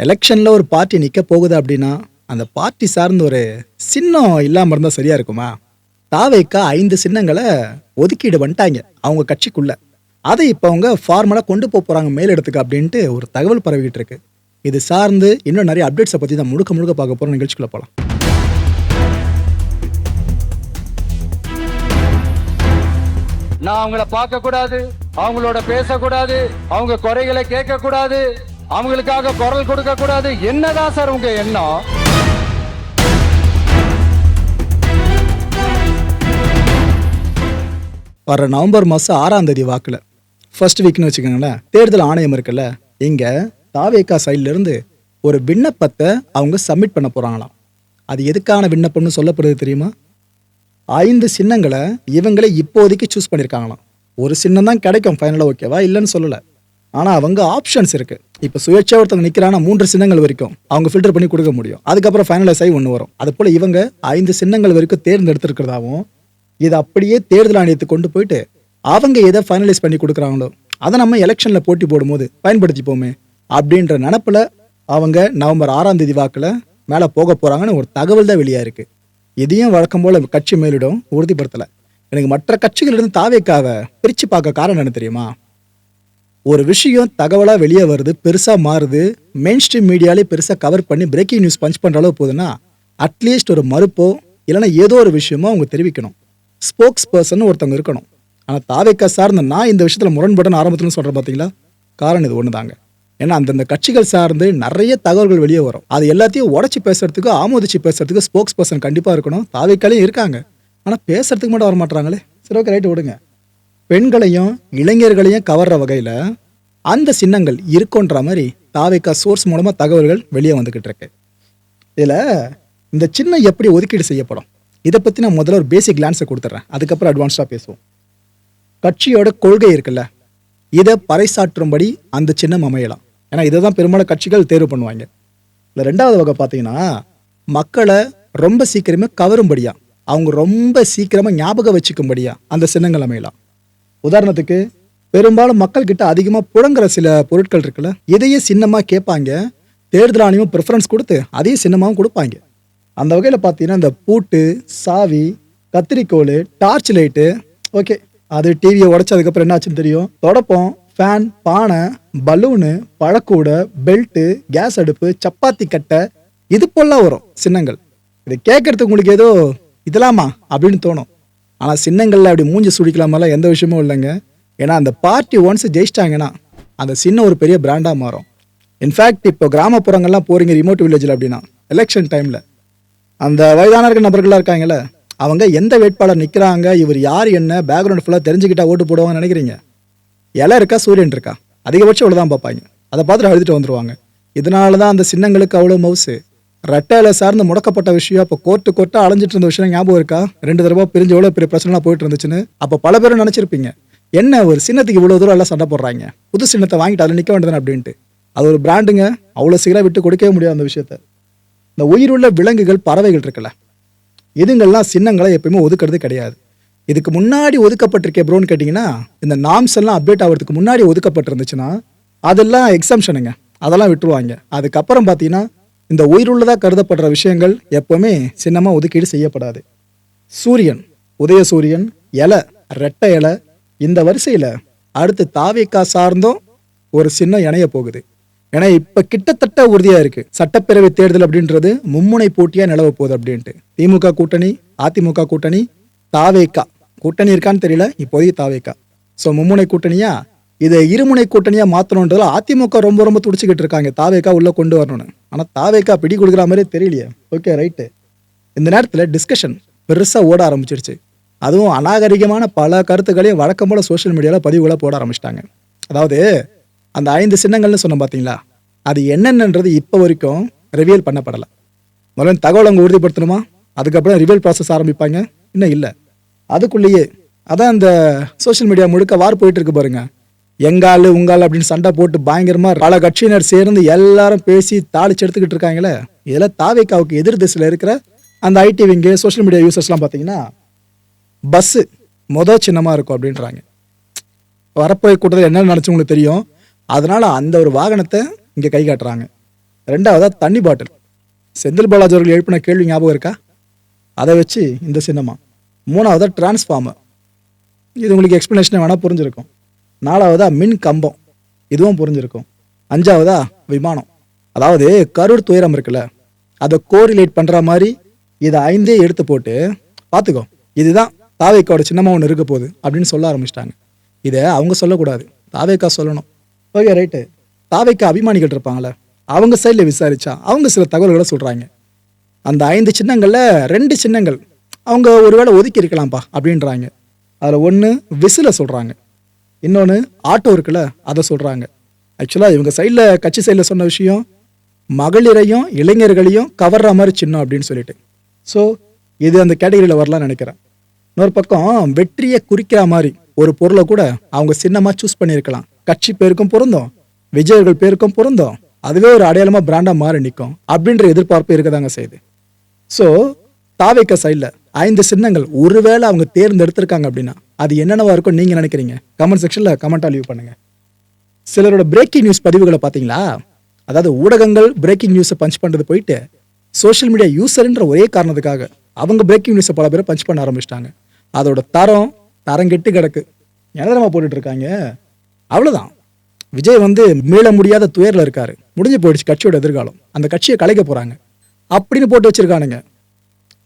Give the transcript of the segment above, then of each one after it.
எலெக்ஷனில் ஒரு பார்ட்டி நிற்க போகுது அப்படின்னா அந்த பார்ட்டி சார்ந்த ஒரு சின்னம் இல்லாமல் இருந்தால் சரியாக இருக்குமா? தாவேக்கா ஐந்து சின்னங்களை ஒதுக்கீடு வந்துட்டாங்க அவங்க கட்சிக்குள்ளே. அதை இப்போ அவங்க ஃபார்மலாக கொண்டு போக போகிறாங்க மேலிடத்துக்கு அப்படின்ட்டு ஒரு தகவல் பரவிக்கிட்டு இருக்கு. இது சார்ந்து இன்னும் நிறைய அப்டேட்ஸை பற்றி தான் முழுக்க முழுக்க பார்க்க போகிறோம் நிகழ்ச்சிக்குள்ளே போகலாம் நான் அவங்கள பார்க்க கூடாது அவங்களோட பேசக்கூடாது அவங்க குறைகளை கேட்க கூடாது அவங்களுக்காக குரல் கொடுக்க கூடாது. என்னதான் சார் உங்க எண்ணம்? வர நவம்பர் மாதம் ஆறாம் தேதி வாக்கில். ஃபர்ஸ்ட் வீக்னு வச்சுக்கோங்களேன் தேர்தல் ஆணையம் இருக்குல்ல இங்கே தாவேக்கா சைட்லேருந்து ஒரு விண்ணப்பத்தை அவங்க சப்மிட் பண்ண போகிறாங்களாம் அது எதுக்கான விண்ணப்பம்னு சொல்லப்படுது தெரியுமா? ஐந்து சின்னங்களை இவங்களே இப்போதைக்கு சூஸ் பண்ணியிருக்காங்களாம் ஒரு சின்னம் தான் கிடைக்கும் ஃபைனலாக ஓகேவா இல்லைன்னு சொல்லலை. ஆனால் அவங்க ஆப்ஷன்ஸ் இருக்கு. இப்போ சுயேட்சா ஒருத்தவங்க நிற்கிறானா மூன்று சின்னங்கள் வரைக்கும் அவங்க ஃபில்டர் பண்ணி கொடுக்க முடியும். அதுக்கப்புறம் ஃபைனலைஸ் ஆகி ஒன்று வரும். அது போல் இவங்க ஐந்து சின்னங்கள் வரைக்கும் தேர்ந்தெடுத்திருக்கிறதாவும் இதை அப்படியே தேர்தல் ஆணையத்துக்கு கொண்டு போயிட்டு அவங்க எதை ஃபைனலைஸ் பண்ணி கொடுக்குறாங்களோ அதை நம்ம எலெக்ஷனில் போட்டி போடும்போது பயன்படுத்திப்போமே அப்படின்ற நினப்பில் அவங்க நவம்பர் ஆறாம் தேதி வாக்கில் மேலே போக போகிறாங்கன்னு ஒரு தகவல் தான் வெளியாக இருக்குது இதையும் வழக்கம் போல் கட்சி மேலிடம் உறுதிப்படுத்தலை. எனக்கு மற்ற கட்சிகளிலிருந்து தாவேக்காவை பிரித்து பார்க்க காரணம் என்ன தெரியுமா? ஒரு விஷயம் தகவலாக வெளியே வருது பெருசாக மாறுது மெயின் ஸ்ட்ரீம் மீடியாலே பெருசாக கவர் பண்ணி பிரேக்கிங் நியூஸ் பஞ்ச் பண்ணுற அளவு போதுன்னா அட்லீஸ்ட் ஒரு மறுப்போ இல்லைன்னா ஏதோ ஒரு விஷயமோ அவங்க தெரிவிக்கணும். ஸ்போக்ஸ் பர்சன் ஒருத்தவங்க இருக்கணும். ஆனால் தாவேக்கா சார்ந்த நான் இந்த விஷயத்தில் முரண்படன் ஆரம்பத்தில் சொல்கிறேன் பார்த்தீங்களா காரணம் இது ஒன்று தாங்க ஏன்னா அந்தந்த கட்சிகள் சார்ந்து நிறைய தகவல்கள் வெளியே வரும். அது எல்லாத்தையும் உடச்சி பேசுறதுக்கு ஆமோதிச்சு பேசுறதுக்கு ஸ்போக்ஸ் பர்சன் கண்டிப்பாக இருக்கணும். தாவைக்காலையும் இருக்காங்க. ஆனால் பேசுறதுக்கு மட்டும் வர மாட்டாங்களே சரி ஓகே ரைட்டு விடுங்க பெண்களையும் இளைஞர்களையும் கவர்ற வகையில் அந்த சின்னங்கள் இருக்குன்ற மாதிரி தாவேக்கா சோர்ஸ் மூலமாக தகவல்கள் வெளியே வந்துக்கிட்டு இருக்கு. இதில் இந்த சின்னம் எப்படி ஒதுக்கீடு செய்யப்படும்? இதை பற்றி நான் முதல்ல ஒரு பேசிக் கிளான்ஸை கொடுத்துட்றேன் அதுக்கப்புறம் அட்வான்ஸ்டாக பேசுவோம். கட்சியோட கொள்கை இருக்குல்ல இதை பறைசாற்றும்படி அந்த சின்னம் அமையலாம். ஏன்னா இதை தான் பெரும்பாலும் கட்சிகள் தேர்வு பண்ணுவாங்க. இல்லை ரெண்டாவது வகை பார்த்தீங்கன்னா மக்களை ரொம்ப சீக்கிரமே கவரும்படியா அவங்க ரொம்ப சீக்கிரமாக ஞாபகம் வச்சுக்கும்படியா அந்த சின்னங்கள் அமையலாம். உதாரணத்துக்கு பெரும்பாலும் மக்கள்கிட்ட அதிகமாக புழங்குற சில பொருட்கள் இருக்குல்ல இதையே சின்னமாக கேட்பாங்க. தேர்தல் ஆணையம் ப்ரிஃபரன்ஸ் கொடுத்து அதையும் சின்னமாகவும் கொடுப்பாங்க. அந்த வகையில் பார்த்தீங்கன்னா இந்த பூட்டு சாவி கத்திரிக்கோல் டார்ச் லைட்டு ஓகே அது டிவியை உடச்சதுக்கப்புறம் என்னாச்சுன்னு தெரியும். தொடப்பம் ஃபேன் பானை பலூனு பழக்கூடை பெல்ட்டு கேஸ் அடுப்பு சப்பாத்தி கட்டை இது போலாம் வரும் சின்னங்கள். இது கேட்கறதுக்கு உங்களுக்கு ஏதோ இதெல்லாமா அப்படின்னு தோணும். ஆனால் சின்னங்களில் அப்படி மூஞ்சி சுடிக்கலாமெல்லாம் எந்த விஷயமும் இல்லைங்க. ஏன்னா அந்த பார்ட்டி ஒன்ஸ் ஜெயிச்சிட்டாங்கன்னா அந்த சின்ன ஒரு பெரிய பிராண்டாக மாறும். இன்ஃபேக்ட் இப்போ கிராமப்புறங்கள்லாம் போகிறீங்க ரிமோட் வில்லேஜில் அப்படின்னா எலெக்ஷன் டைமில் அந்த வயதானர்கள் நபர்களாக இருக்காங்கல்ல அவங்க எந்த வேட்பாளர் நிற்கிறாங்க இவர் யார் என்ன பேக்ரவுண்ட் ஃபுல்லாக தெரிஞ்சுக்கிட்டா ஓட்டு போடுவாங்கன்னு நினைக்கிறீங்க? இலை இருக்கா சூரியன் இருக்கா? அதிகபட்சம் இவ்வளோ பார்ப்பாங்க. அதை பார்த்துட்டு அழுதுட்டு வந்துடுவாங்க இதனால தான் அந்த சின்னங்களுக்கு அவ்வளோ மவுசு ரெட்டையில சார்ந்து முடக்கப்பட்ட விஷயம் அப்போ கோர்ட்டு கோர்ட்டா அலைஞ்சிட்டு இருந்த விஷயம் ஞாபகம் இருக்கா? ரெண்டு தடவை பிரிஞ்சு எவ்வளோ பெரிய பிரச்சனைலாம் போயிட்டு இருந்துச்சுன்னு. அப்போ பல பேரும் நினச்சிருப்பீங்க. என்ன ஒரு சின்னத்துக்கு இவ்வளோ தூரம் எல்லாம் சண்டை போடுறாங்க? புது சின்னத்தை வாங்கிட்டு அதில் நிற்க வேண்டியது அப்படின்ட்டு. அது ஒரு பிராண்டுங்க. அவ்வளோ சீக்கிரம் விட்டு கொடுக்கவே முடியாது அந்த விஷயத்த. இந்த உயிருள்ள விலங்குகள் பறவைகள் இருக்குல்ல. இதுங்கள்லாம் சின்னங்களை எப்பயுமே ஒதுக்குறது கிடையாது. இதுக்கு முன்னாடி ஒதுக்கப்பட்டிருக்கே ப்ரோன்னு கேட்டிங்கன்னா இந்த நாம்ஸ் எல்லாம் அப்டேட் ஆகிறதுக்கு முன்னாடி ஒதுக்கப்பட்டிருந்துச்சுன்னா அதெல்லாம் எக்ஸம்ஷனுங்க அதெல்லாம் விட்டுருவாங்க. அதுக்கப்புறம் பார்த்தீங்கன்னா இந்த உயிருள்ளதாக கருதப்படுற விஷயங்கள் எப்பவுமே சின்னமாக ஒதுக்கீடு செய்யப்படாது. சூரியன் உதய சூரியன் இலை ரெட்டை இலை இந்த வரிசையில் அடுத்து தாவேக்கா சார்ந்தும் ஒரு சின்ன இணைய போகுது. ஏன்னா இப்போ கிட்டத்தட்ட உறுதியாக இருக்கு. சட்டப்பேரவை தேர்தல் அப்படின்றது மும்முனை போட்டியாக நிலவ போகுது அப்படின்ட்டு. திமுக கூட்டணி அதிமுக கூட்டணி தாவேக்கா. கூட்டணி இருக்கான்னு தெரியல இப்போதைக்கு தாவேக்கா. ஸோ மும்முனை கூட்டணியாக இதை இருமுனை கூட்டணியாக மாத்தணுன்றதுல அதிமுக ரொம்ப ரொம்ப துடிச்சிக்கிட்டு இருக்காங்க. தாவேக்கா உள்ளே கொண்டு வரணும்னு. ஆனால் தாவேக்கா பிடி கொடுக்குற மாதிரியே தெரியலையே. Okay right. இந்த நேரத்தில் டிஸ்கஷன் பெருசாக ஓட ஆரம்பிச்சிருச்சு. அதுவும் அநாகரிகமான பல கருத்துக்களையும் வழக்கம் போல் சோஷியல் மீடியாவில் பதிவுகளை போட ஆரம்பிச்சிட்டாங்க. அதாவது அந்த ஐந்து சின்னங்கள்னு சொன்னோம் பார்த்தீங்களா அது என்னென்னன்றது இப்போ வரைக்கும் ரிவீல் பண்ணப்படலை. முதல்ல தகவல் அவங்க உறுதிப்படுத்தணுமா? அதுக்கப்புறம் ரிவியல் ப்ராசஸ் ஆரம்பிப்பாங்க? இன்னும் இல்லை. அதுக்குள்ளேயே அதான் இந்த சோஷியல் மீடியா முழுக்க வார் போயிட்டு இருக்கு பாருங்கள் எங்கால் உங்கால் அப்படின்னு சண்டை போட்டு பயங்கரமா பல கட்சியினர் சேர்ந்து எல்லாரும் பேசி தாளிச்சு எடுத்துக்கிட்டு இருக்காங்களே? இதில் தாவேக்காவுக்கு எதிர் திசையில் இருக்கிற அந்த ஐடி விங்கு சோஷியல் மீடியா யூசர்ஸ்லாம் பார்த்தீங்கன்னா பஸ்ஸு மொதல் சின்னமாக இருக்கும் அப்படின்றாங்க. வரப்போய் கூட்டத்தில் என்ன நினச்சி உங்களுக்கு தெரியும்? அதனால் அந்த ஒரு வாகனத்தை இங்கே கை காட்டுறாங்க. ரெண்டாவதாக தண்ணி பாட்டில். செந்தில் பாலாஜி அவர்கள் எழுப்பின கேள்வி ஞாபகம் இருக்கா? அதை வச்சு இந்த சின்னமா. மூணாவதாக டிரான்ஸ்ஃபார்மர் இது உங்களுக்கு எக்ஸ்ப்ளனேஷனை வேணால் புரிஞ்சிருக்கும். நாலாவதா மின் கம்பம். இதுவும் புரிஞ்சிருக்கும். அஞ்சாவதா விமானம். அதாவது கரூர் துயரம் இருக்குல்ல அதை கோரிலேட் பண்ணுற மாதிரி இதை ஐந்தே எடுத்து போட்டு பார்த்துக்கோ இதுதான் தாவேக்காவோட சின்னமாக ஒன்று இருக்க போகுது அப்படின்னு சொல்ல ஆரம்பிச்சிட்டாங்க. இதை அவங்க சொல்லக்கூடாது. தாவேக்கா சொல்லணும். Okay right. தாவேக்கா அபிமானிகள் இருப்பாங்களே அவங்க சைடில் விசாரிச்சா அவங்க சில தகவல்களை சொல்கிறாங்க அந்த ஐந்து சின்னங்களில் ரெண்டு சின்னங்கள் அவங்க ஒருவேளை ஒதுக்கி இருக்கலாம்ப்பா அப்படின்றாங்க. அதில் ஒன்று விசில சொல்கிறாங்க இன்னொன்று ஆட்டோ இருக்குல்ல அதை சொல்கிறாங்க ஆக்சுவலாக இவங்க சைடில் கட்சி சைடில் சொன்ன விஷயம் மகளிரையும் இளைஞர்களையும் கவர்ற மாதிரி சின்னம் அப்படின்னு சொல்லிட்டு. ஸோ இது அந்த கேட்டகரியில் வரலாம்னு நினைக்கிறேன். இன்னொரு பக்கம் வெற்றியை குறிக்கிற மாதிரி ஒரு பொருளை கூட அவங்க சின்னமாக சூஸ் பண்ணியிருக்கலாம். கட்சி பேருக்கும் பொருந்தும் விஜயர்கள் பேருக்கும் பொருந்தும் அதுவே ஒரு அடையாளமாக பிராண்டாக மாறி நிற்கும் அப்படின்ற எதிர்பார்ப்பு இருக்கதாங்க செய்யுது ஸோ தாவைக்க சைடில் ஐந்து சின்னங்கள் ஒருவேளை அவங்க தேர்ந்தெடுத்திருக்காங்க அப்படின்னா அது என்னென்னவா இருக்கும் நீங்கள் நினைக்கிறீங்க? கமெண்ட் செக்ஷனில் கமெண்ட்டாக லீவ் பண்ணுங்க. சிலரோட பிரேக்கிங் நியூஸ் பதிவுகளை பார்த்தீங்களா? அதாவது ஊடகங்கள் பிரேக்கிங் நியூஸை பஞ்ச் பண்ணுறது போயிட்டு சோஷியல் மீடியா யூசர்ன்ற ஒரே காரணத்துக்காக அவங்க பிரேக்கிங் நியூஸை பல பேரை பஞ்ச் பண்ண ஆரம்பிச்சிட்டாங்க. அதோட தரம் தரம் கெட்டு கிடக்கு. நிலதரமாக போட்டுட்டு இருக்காங்க? அவ்வளோதான் விஜய் வந்து மீள முடியாத துயரில் இருக்காரு. முடிஞ்சு போயிடுச்சு கட்சியோட எதிர்காலம். அந்த கட்சியை கலைக்க போகிறாங்க அப்படின்னு போட்டு வச்சிருக்கானுங்க.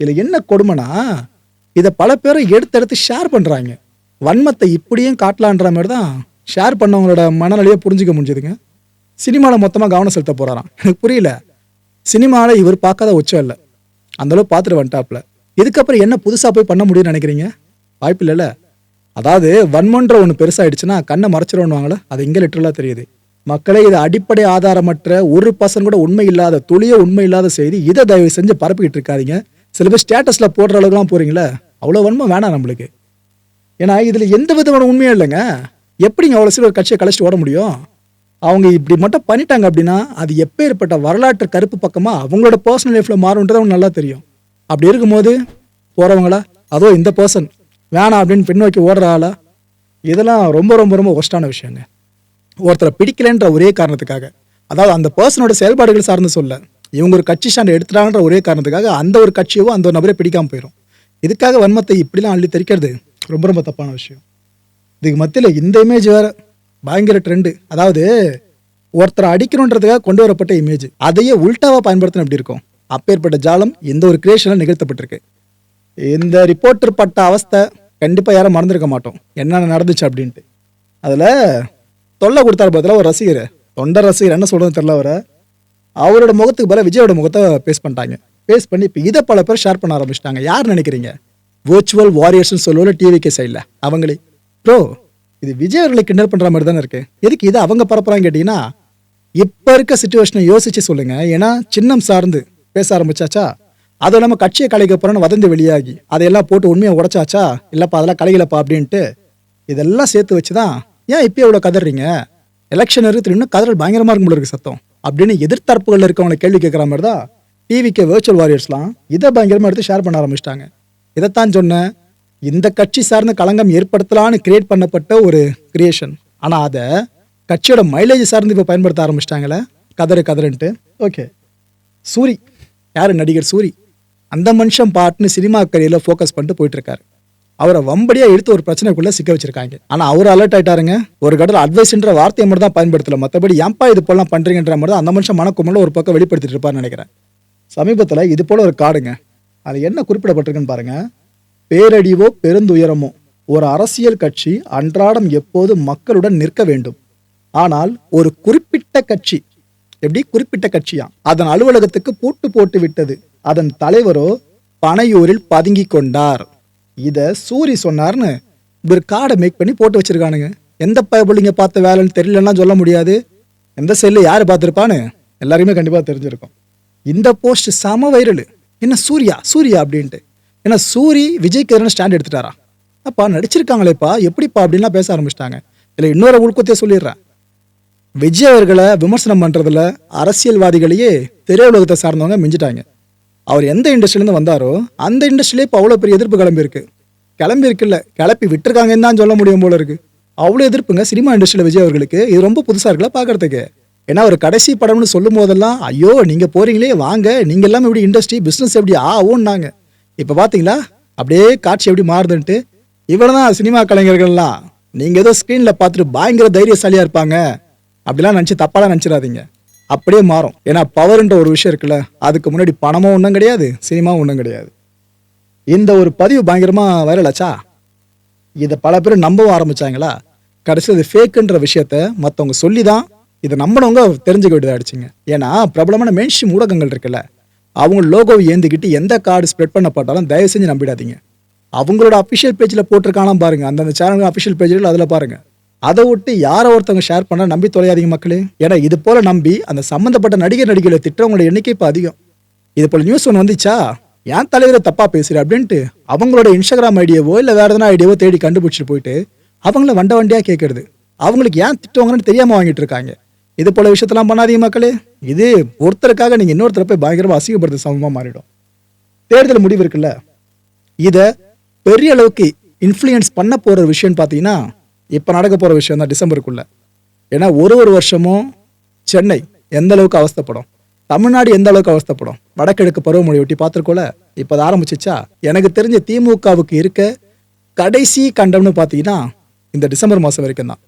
இதில் என்ன கொடுமைனா இதை பல பேரும் எடுத்து எடுத்து ஷேர் பண்ணுறாங்க வன்மத்தை இப்படியும் காட்டலான்ற மாதிரி தான் ஷேர் பண்ணவங்களோட மனநிலையை புரிஞ்சுக்க முடிஞ்சதுங்க. சினிமாவில் மொத்தமாக கவனம் செலுத்த போகிறாராம் எனக்கு புரியல. சினிமாவில் இவர் பார்க்காத உச்சம் இல்லை. அந்தளவு பார்த்துட்டு வந்துட்டாப்புல. இதுக்கப்புறம் என்ன புதுசாக போய் பண்ண முடியும்னு நினைக்கிறீங்க? வாய்ப்பு இல்லைல்ல. அதாவது வன்மன்ற ஒன்று பெருசாகிடுச்சுன்னா கண்ணை மறைச்சிருவாங்களே அது இங்கே லிட்டரலாக தெரியுது. மக்களே இது அடிப்படை ஆதாரமற்ற ஒரு பர்சன் கூட உண்மை இல்லாத துளிய உண்மை இல்லாத செய்தி இதை தயவு செஞ்சு பரப்பிக்கிட்டு இருக்காதீங்க. சில பேர் ஸ்டேட்டஸில் போடுற அளவுக்குலாம் போகிறீங்களே அவ்வளோ வன்மம் வேணாம் நம்மளுக்கு. ஏன்னா இதில் எந்த விதமான உண்மையும் இல்லைங்க. எப்படிங்க அவ்வளோ சீக்கிரம் ஒரு கட்சியை கழிச்சிட்டு ஓட முடியும்? அவங்க இப்படி மட்டும் பண்ணிட்டாங்க அப்படின்னா அது எப்பேற்பட்ட வரலாற்று கருப்பு பக்கமாக அவங்களோட பர்சனல் லைஃப்பில் மாறுன்றது அவங்க நல்லா தெரியும். அப்படி இருக்கும்போது போகிறவங்களா அதோ இந்த பர்சன் வேணாம் அப்படின்னு பின்னோக்கி ஓடுற ஆளா இதெல்லாம் ரொம்ப ரொம்ப ரொம்ப ஒஸ்டான விஷயங்க. ஒருத்தரை பிடிக்கலன்ற ஒரே காரணத்துக்காக. அதாவது அந்த பர்சனோட செயல்பாடுகள் சார்ந்து சொல்ல இவங்க ஒரு கட்சி ஸ்டாண்ட் எடுத்துட்டாங்கன்ற ஒரே காரணத்துக்காக அந்த ஒரு கட்சியவோ அந்த ஒரு நபரே பிடிக்காமல் போயிடும் இதுக்காக வன்மத்தை இப்படிலாம் அள்ளி தெரிக்கிறது ரொம்ப ரொம்ப தப்பான விஷயம். இதுக்கு மத்தியில் இந்த இமேஜ் வேற பயங்கர ட்ரெண்டு அதாவது ஒருத்தரை அடிக்கணுன்றதுக்காக கொண்டு வரப்பட்ட இமேஜ் அதையே உல்ட்டாவாக பயன்படுத்தின எப்படி இருக்கும்? அப்பேற்பட்ட ஜாலம் இந்த ஒரு கிரியேஷனில் நிகழ்த்தப்பட்டிருக்கு. இந்த ரிப்போர்ட்டர் பட்ட அவஸ்தை கண்டிப்பாக யாரும் மறந்துருக்க மாட்டோம். என்னென்ன நடந்துச்சு அப்படின்ட்டு. அதில் தொல்லை கொடுத்தாரு பதிலாக ஒரு ரசிகர். தொண்டர் ரசிகர் என்ன சொல்கிறது தெரில அவரை. அவரோட முகத்துக்கு பதிலாக விஜயோட முகத்தை பேஸ் பண்ணிட்டாங்க. பேஸ் பண்ணி இப்போ இதை பல பேர் ஷேர் பண்ண ஆரம்பிச்சிட்டாங்க. யார் நினைக்கிறீங்க? வேர்ச்சுவல் வாரியர்ஸ்னு சொல்லுவோம்ல டிவிகே சைடில் அவங்களே ப்ரோ இது விஜய் அவர்களை கிண்டல் பண்ணுற மாதிரி தானே இருக்கு. எதுக்கு இதை அவங்க பரப்புறாங்க கேட்டிங்கன்னா இப்போ இருக்க சுச்சுவேஷனை யோசிச்சு சொல்லுங்க. ஏன்னா சின்னம் சார்ந்து பேச ஆரம்பிச்சாச்சா அதை இல்லாமல் கட்சியை கலைக்க போகிறோன்னு வதந்து வெளியாகி அதையெல்லாம் போட்டு உண்மையை உடச்சாச்சா இல்லைப்பா அதெல்லாம் கலைகளப்பா அப்படின்ட்டு இதெல்லாம் சேர்த்து வச்சு தான் ஏன் இப்போ இவ்வளோ கதறீங்க? எலெக்ஷன் இருக்குது இன்னும் கதறல் பயங்கரமாக இருக்கும் இருக்கு சத்தம். அப்படின்னு எதிர்த்தரப்புகளில் இருக்கவங்களை கேள்வி கேட்குற மாதிரி தான் டிவிக்கு வேர்ச்சுவல் வாரியர்ஸ்லாம் இதை பயங்கரமாக எடுத்து ஷேர் பண்ண ஆரம்பிச்சிட்டாங்க. இதைத்தான் சொன்னேன் இந்த கட்சி சார்ந்த களங்கம் ஏற்படுத்தலான்னு கிரியேட் பண்ணப்பட்ட ஒரு கிரியேஷன் ஆனால் அதை கட்சியோட மைலேஜ் சார்ந்து இப்போ பயன்படுத்த ஆரம்பிச்சிட்டாங்களே? கதறு கதறுன்ட்டு. ஓகே சூரி. யார் நடிகர் சூரி? அந்த மனுஷன் பாட்டுன்னு சினிமா கரியரில் ஃபோக்கஸ் பண்ணிட்டு போயிட்டுருக்காரு. அவரை வம்படியாக எடுத்து ஒரு பிரச்சனைக்குள்ளே சிக்க வச்சிருக்காங்க. ஆனால் அவர் அலர்ட் ஆயிட்டாருங்க. ஒரு கடல் அட்வைஸ்ன்ற வார்த்தையை மட்டும் தான் பயன்படுத்தல. மற்றபடி ஏன்பா இது போலாம் பண்ணுறீங்கன்ற மாதிரி தான் அந்த மனுஷன் மனக்குமல ஒரு பக்கம் வெளிப்படுத்திட்டு இருப்பார்னு நினைக்கிறேன். சமீபத்தில் இது போல் ஒரு காடுங்க. அது என்ன குறிப்பிடப்பட்டிருக்குன்னு பாருங்க. பேரடிவோ பெருந்துயரமோ ஒரு அரசியல் கட்சி அன்றாடம் எப்போது மக்களுடன் நிற்க வேண்டும். ஆனால் ஒரு குறிப்பிட்ட கட்சி எப்படி? குறிப்பிட்ட கட்சியா? அதன் அலுவலகத்துக்கு பூட்டு போட்டு விட்டது. அதன் தலைவரோ பனையூரில் பதுங்கி கொண்டார். இதை சூரி சொன்னார்னு இவர் ஒரு கார்டை மேக் பண்ணி போட்டு வச்சிருக்கானுங்க. எந்த பயபுள்ளிங்க பார்த்த வேலைன்னு தெரியலன்னா சொல்ல முடியாது. எந்த செல்லு யார் பார்த்துருப்பான்னு எல்லாருமே கண்டிப்பாக தெரிஞ்சிருக்கும். இந்த போஸ்ட் சம வைரல் என்ன சூர்யா? சூர்யா அப்படின்ட்டு. ஏன்னா சூரி விஜய்க்கு எதிரான ஸ்டாண்ட் எடுத்துட்டாரா? அப்பா நடிச்சிருக்காங்களேப்பா. எப்படிப்பா அப்படின்லாம் பேச ஆரம்பிச்சிட்டாங்க. இல்லை இன்னொரு உள்கொத்தையே சொல்லிடுறேன். விஜய் அவர்களை விமர்சனம் பண்ணுறதுல அரசியல்வாதிகளையே திரையுலகத்தை சார்ந்தவங்க மிஞ்சிட்டாங்க. அவர் எந்த இண்டஸ்ட்ரியிலேருந்து வந்தாரோ அந்த இண்டஸ்ட்ரியிலே இப்போ அவ்வளோ பெரிய எதிர்ப்பு கிளம்பியிருக்கு. கிளம்பியிருக்குல்ல. கிளப்பி விட்டுருக்காங்கன்னு தான் சொல்ல முடியும் போல இருக்கு. அவ்வளோ எதிர்ப்புங்க சினிமா இண்டஸ்ட்ரியில் விஜய் அவர்களுக்கு. இது ரொம்ப புதுசாக இருக்குல்ல பார்க்குறதுக்கு ஏன்னா ஒரு கடைசி படம்னு சொல்லும் போதெல்லாம் ஐயோ நீங்கள் போகிறீங்களே வாங்க. நீங்கள் எல்லாம் எப்படி இண்டஸ்ட்ரி பிஸ்னஸ் எப்படி ஆ ஓன்னாங்க இப்போ பார்த்தீங்களா அப்படியே காட்சி எப்படி மாறுதுன்ட்டு. இவ்வளோ தான் சினிமா கலைஞர்கள்லாம். நீங்கள் ஏதோ ஸ்க்ரீனில் பார்த்துட்டு பயங்கர தைரியசாலியாக இருப்பாங்க. அப்படிலாம் நினச்சி தப்பாலாம் நினச்சிடாதீங்க. அப்படியே மாறும். ஏன்னா பவர்ன்ற ஒரு விஷயம் இருக்குல்ல அதுக்கு முன்னாடி பணமும் ஒன்றும் கிடையாது சினிமாவும் ஒன்றும் கிடையாது. இந்த ஒரு பதிவு பயங்கரமாக வரலாச்சா இதை பல பேர் நம்பவும் ஆரம்பிச்சாங்களா? கடைசியில் இது ஃபேக்குன்ற விஷயத்த மற்றவங்க சொல்லி தான் இதை நம்பினவங்க தெரிஞ்சுக்க வேண்டியதாகிடுச்சிங்க ஏன்னா பிரபலமான மெயின்ஸ்ட்ரீம் ஊடகங்கள் இருக்குல்ல அவங்க லோகோவை ஏந்திக்கிட்டு எந்த கார்டு ஸ்ப்ரெட் பண்ணப்பட்டாலும் தயவு செஞ்சு நம்பிடாதீங்க. அவங்களோட அஃபிஷியல் பேஜில் போட்டிருக்கானா பாருங்கள் அந்தந்த சேனல் அஃபிஷியல் பேஜில் அதில் பாருங்கள் அதை விட்டு யாரை ஒருத்தவங்க ஷேர் பண்ணால் நம்பி தொலையாதீங்க மக்களே. ஏன்னா இது போல் நம்பி அந்த சம்மந்தப்பட்ட நடிகர் நடிகைகளை திட்டவங்களோட எண்ணிக்கை இப்போ அதிகம். இது போல் நியூஸ் ஒன்று வந்துச்சா? ஏன் தலைவரை தப்பாக பேசுகிற அப்படின்ட்டு அவங்களோட இன்ஸ்டாகிராம் ஐடியாவோ இல்லை வேறு எதனா ஐடியாவோ தேடி கண்டுபிடிச்சிட்டு போயிட்டு அவங்கள வண்ட வண்டியாக கேட்கறது அவங்களுக்கு ஏன் திட்டுவாங்கன்னு தெரியாமல் வாங்கிட்டு இருக்காங்க. இது போல விஷயத்தெல்லாம் பண்ணாதீங்க மக்களே. இது ஒருத்தருக்காக நீங்க இன்னொருத்தரை போய் பயங்கரமா அசிங்கப்படுத்த சமமா மாறிடும். தேர்தல் முடிவு இருக்குல்ல. இதை பெரிய அளவுக்கு இன்ஃப்ளூயன்ஸ் பண்ண போற விஷயம்னு பார்த்தீங்கன்னா இப்போ நடக்க போற விஷயம் தான் டிசம்பருக்குள்ள. ஏன்னா ஒரு ஒரு வருஷமும் சென்னை எந்த அளவுக்கு அவஸ்தைப்படும்? தமிழ்நாடு எந்த அளவுக்கு அவஸ்தைப்படும்? வடகிழக்கு பருவமொழி ஒட்டி பார்த்துருக்கோல? இப்போ அதை ஆரம்பிச்சிச்சா? எனக்கு தெரிஞ்ச திமுகவுக்கு இருக்க கடைசி கண்டம்னு பார்த்தீங்கன்னா இந்த டிசம்பர் மாதம் வரைக்கும் தான்.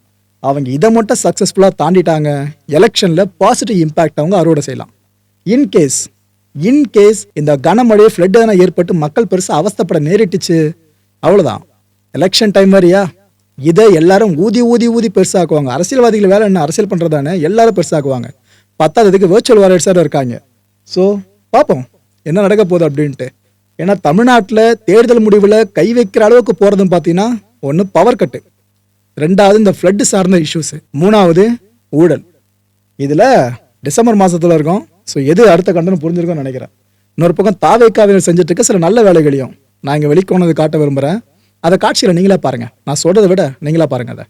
அவங்க இதை மட்டும் சக்ஸஸ்ஃபுல்லாக தாண்டிட்டாங்க. எலெக்ஷனில் பாசிட்டிவ் இம்பேக்ட் அவங்க அறுவடை செய்யலாம். இன்கேஸ் இன்கேஸ் இந்த கனமழை ஃப்ளட் எதனா ஏற்பட்டு மக்கள் பெருசாக அவஸ்தைப்பட நேரிட்டுச்சு அவ்வளோதான் எலெக்ஷன் டைம் வரியா இதை எல்லாரும் ஊதி ஊதி ஊதி பெருசாக்குவாங்க. அரசியல்வாதிகள் வேலை என்ன? அரசியல் பண்ணுறதானே எல்லாரும் பெருசாக்குவாங்க. பத்தாததுக்கு வேர்ச்சுவல் வாரியர்ஸாக இருக்காங்க. ஸோ பார்ப்போம் என்ன நடக்க போகுது அப்படின்ட்டு. ஏன்னா தமிழ்நாட்டில் தேர்தல் முடிவில் கை வைக்கிற அளவுக்கு போகிறதுன்னு பார்த்தீங்கன்னா ஒன்று பவர் கட்டு ரெண்டாவது இந்த ஃப்ளட்டு சார்ந்த இஷ்யூஸ் மூணாவது ஊழல். இதில் டிசம்பர் மாதத்தில் இருக்கும். ஸோ எது அடுத்த கண்டனம் புரிஞ்சிருக்கும்னு நினைக்கிறேன். இன்னொரு பக்கம் தாவைக்காவினர் செஞ்சுட்டு இருக்க சில நல்ல வேலைகளையும் நான் இங்கே வெளிக்கொண்டது காட்ட விரும்புகிறேன் அதை காட்சியில் நீங்களே பாருங்கள் நான் சொல்கிறத விட நீங்களா பாருங்கள் அதை.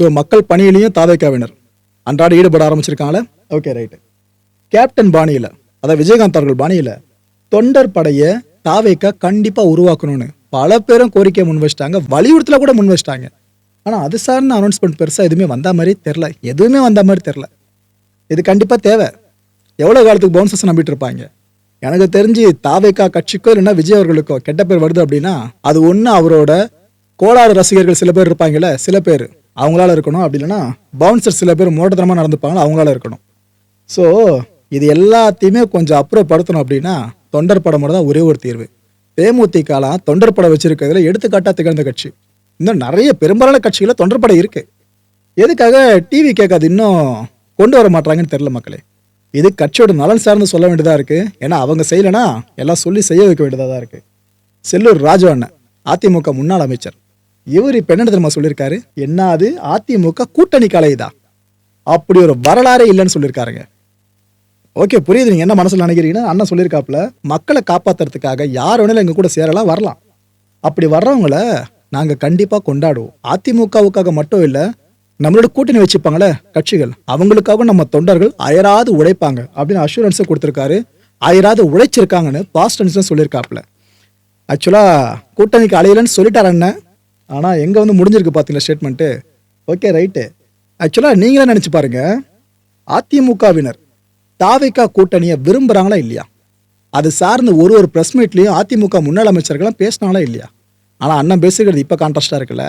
ஸோ மக்கள் பணியிலையும் தாவேக்காவினர். அன்றாட ஈடுபட ஆரம்பிச்சிருக்காங்களே ஓகே ரைட்டு கேப்டன் பாணியில் அதாவது விஜயகாந்த் அவர்கள் பாணியில் தொண்டர் படையை தாவேக்கா கண்டிப்பாக உருவாக்கணும்னு பல பேரும் கோரிக்கை முன் வச்சிட்டாங்க. வலியுறுத்தல கூட முன் வச்சிட்டாங்க. ஆனால் அது சார்ந்த அனௌன்ஸ்மெண்ட் பெருசாக எதுவுமே வந்த மாதிரி தெரில எதுவுமே வந்த மாதிரி தெரில இது கண்டிப்பாக தேவை. எவ்வளோ காலத்துக்கு பவுன்சஸ் நம்பிட்டு இருப்பாங்க? எனக்கு தெரிஞ்சு தாவேக்கா கட்சிக்கோ இல்லைன்னா விஜய் அவர்களுக்கோ கெட்ட பேர் வருது அப்படின்னா அது ஒன்று அவரோட கோளாறு ரசிகர்கள் சில பேர் இருப்பாங்கல்ல? சில பேர். அவங்களால இருக்கணும். அப்படி இல்லைன்னா பவுன்சர் சில பேர் மோட்டத்தனமாக நடந்துப்பாங்களோ அவங்களால இருக்கணும். ஸோ இது எல்லாத்தையுமே கொஞ்சம் அப்புறப்படுத்தணும் அப்படின்னா தொண்டர் படம் மட்டும் தான் ஒரே ஒரு தீர்வு. தேமுதிகலாம் தொண்டர் படம் வச்சிருக்கிறதுல எடுத்துக்காட்டாக திகழ்ந்த கட்சி. இன்னும் நிறைய பெரும்பாலான கட்சிகளில் தொண்டர் படம் இருக்குது எதுக்காக டிவி கேட்காது இன்னும் கொண்டு வர மாட்டாங்கன்னு தெரில மக்களே. இது கட்சியோட நலன் சார்ந்து சொல்ல வேண்டியதாக இருக்குது ஏன்னா அவங்க செய்யலைன்னா எல்லாம் சொல்லி செய்ய வைக்க வேண்டியதாக தான் இருக்குது செல்லூர் ராஜு அண்ணன் அதிமுக முன்னாள் அமைச்சர். இவர் இப்போ என்ன தெரியுமா சொல்லியிருக்காரு என்ன அது அதிமுக கூட்டணி கலையுதா? அப்படி ஒரு வரலாறே இல்லைன்னு சொல்லியிருக்காருங்க ஓகே புரியுது. நீங்கள் என்ன மனசில் நினைக்கிறீங்கன்னா அண்ணன் சொல்லியிருக்காப்புல மக்களை காப்பாத்துறதுக்காக யார் வேணாலும் எங்கள் கூட சேரலாம் வரலாம். அப்படி வர்றவங்கள நாங்கள் கண்டிப்பாக கொண்டாடுவோம். அதிமுகவுக்காக மட்டும் இல்லை நம்மளோட கூட்டணி வச்சுப்பாங்களே கட்சிகள். அவங்களுக்காக நம்ம தொண்டர்கள் அயராது உழைப்பாங்க அப்படின்னு அஷூரன்ஸை கொடுத்துருக்காரு. அயராது உழைச்சிருக்காங்கன்னு பாஸ்டன்ஸ் சொல்லியிருக்காப்புல ஆக்சுவலாக கூட்டணிக்கு அலையிலன்னு சொல்லிட்டார் அண்ணன். ஆனால் எங்கே வந்து முடிஞ்சிருக்கு பார்த்தீங்களா ஸ்டேட்மெண்ட்டு ஓகே ரைட்டு ஆக்சுவலாக நீங்களே நினச்சி பாருங்க. அதிமுகவினர் தாவைக்கா கூட்டணியை விரும்புகிறாங்களா இல்லையா? அது சார்ந்து ஒரு ஒரு ப்ரெஸ் மீட்லேயும் அதிமுக முன்னாள் அமைச்சர்கள்லாம் பேசினாங்களா இல்லையா? ஆனால் அண்ணன் பேசுகிறது இப்போ கான்ட்ராஸ்டாக இருக்குல்ல.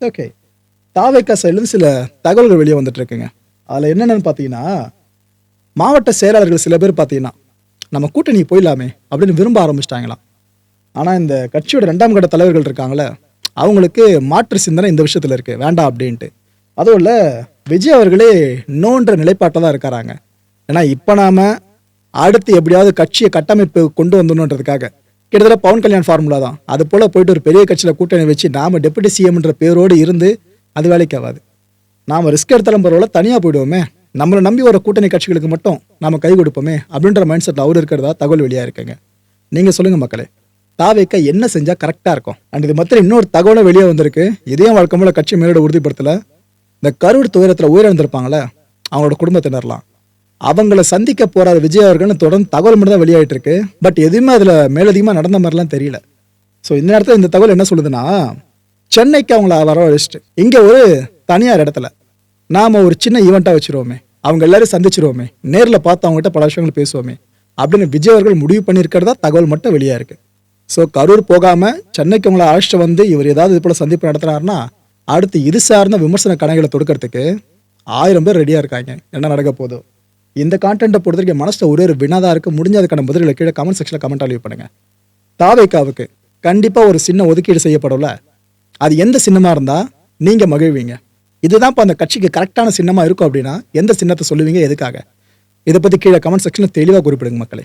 ஓகே தாவைக்கா சைட்லேருந்து சில தகவல்கள் வெளியே வந்துட்டுருக்குங்க அதில் என்னென்னு பார்த்தீங்கன்னா மாவட்ட செயலாளர்கள் சில பேர் பார்த்தீங்கன்னா நம்ம கூட்டணி போயிடலாமே அப்படின்னு விரும்ப ஆரம்பிச்சிட்டாங்களாம். ஆனால் இந்த கட்சியோட ரெண்டாம் கட்ட தலைவர்கள் இருக்காங்களே அவங்களுக்கு மாற்று சிந்தனை இந்த விஷயத்தில் இருக்குது வேண்டாம் அப்படின்ட்டு. அதுவும் இல்லை விஜய் அவர்களே நோன்ற நிலைப்பாட்டில் தான் இருக்கிறாங்க ஏன்னா இப்போ நாம் அடுத்து எப்படியாவது கட்சியை கட்டமைப்பு கொண்டு வந்துடணுன்றதுக்காக. கிட்டத்தட்ட பவன் கல்யாண் ஃபார்முலா தான். அது போல் போயிட்டு ஒரு பெரிய கட்சியில் கூட்டணி வச்சு நாம் டெபுட்டி சிஎம்ன்ற பேரோடு இருந்து அது வேலைக்கு ஆகாது. நாம் ரிஸ்க் எடுத்தாலும் பரவாயில்ல தனியாக போயிடுவோமே. நம்மளை நம்பி வர கூட்டணி கட்சிகளுக்கு மட்டும் நாம் கை கொடுப்போமே அப்படின்ற மைண்ட் செட்டில் அவர் இருக்கிறதா தகவல் வெளியாக இருக்குங்க. நீங்கள் சொல்லுங்கள் மக்களே. தாவேக்க என்ன செஞ்சால் கரெக்டாக இருக்கும்? அண்ட் இது மத்திய இன்னொரு தகவலும் வெளியே வந்திருக்கு. இதையும் வழக்கமுள்ள கட்சி மேலோட உறுதிப்படுத்தல. இந்த கரூர் துயரத்தில் உயிரிழந்திருப்பாங்களே அவங்களோட குடும்பத்தினர்லாம் அவங்கள சந்திக்க போறார் விஜய் அவர்கள்னு தொடர்ந்து தகவல் மட்டும் தான் வெளியாயிட்டு இருக்கு பட் எதுவுமே அதில் மேலதிகமாக நடந்த மாதிரிலாம் தெரியல. ஸோ இந்த நேரத்தில் இந்த தகவல் என்ன சொல்லுதுன்னா சென்னைக்கு அவங்கள வரவழைச்சிட்டு இங்கே ஒரு தனியார் இடத்துல நாம ஒரு சின்ன ஈவெண்ட்டாக வச்சிருவோமே அவங்க எல்லாரும் சந்திச்சிருவோமே நேரில் பார்த்து அவங்ககிட்ட பல விஷயங்கள் பேசுவோமே அப்படின்னு விஜய் அவர்கள் முடிவு பண்ணியிருக்கிறதா தகவல் மட்டும் வெளியாக இருக்குது ஸோ கரூர் போகாமல் சென்னைக்கு உங்களை அழைச்சிட்டு வந்து இவர் ஏதாவது இது போல சந்திப்பு நடத்துகிறாருன்னா அடுத்து இது சார்ந்த விமர்சன கணைகளை தொடுக்கிறதுக்கு ஆயிரம் பேர் ரெடியாக இருக்காங்க. என்ன நடக்க போதும் இந்த கான்டென்ட்டை பொறுத்த வரைக்கும் மனசில் ஒரே ஒரு வினாதாக இருக்குது முடிஞ்சதுக்கான பதில்களை கீழே கமெண்ட் செக்ஷனில் கமெண்ட் லீவ் பண்ணுங்கள் தாவைக்காவுக்கு கண்டிப்பாக ஒரு சின்ன ஒதுக்கீடு செய்யப்படும்ல. அது எந்த சின்னமாக இருந்தால் நீங்கள் மகிழ்வீங்க. இதுதான் இப்போ அந்த கட்சிக்கு கரெக்டான சின்னமாக இருக்கும் அப்படின்னா எந்த சின்னத்தை சொல்லுவீங்க எதுக்காக? இதை பற்றி கீழே கமெண்ட் செக்ஷனில் தெளிவாக குறிப்பிடுங்க மக்களே.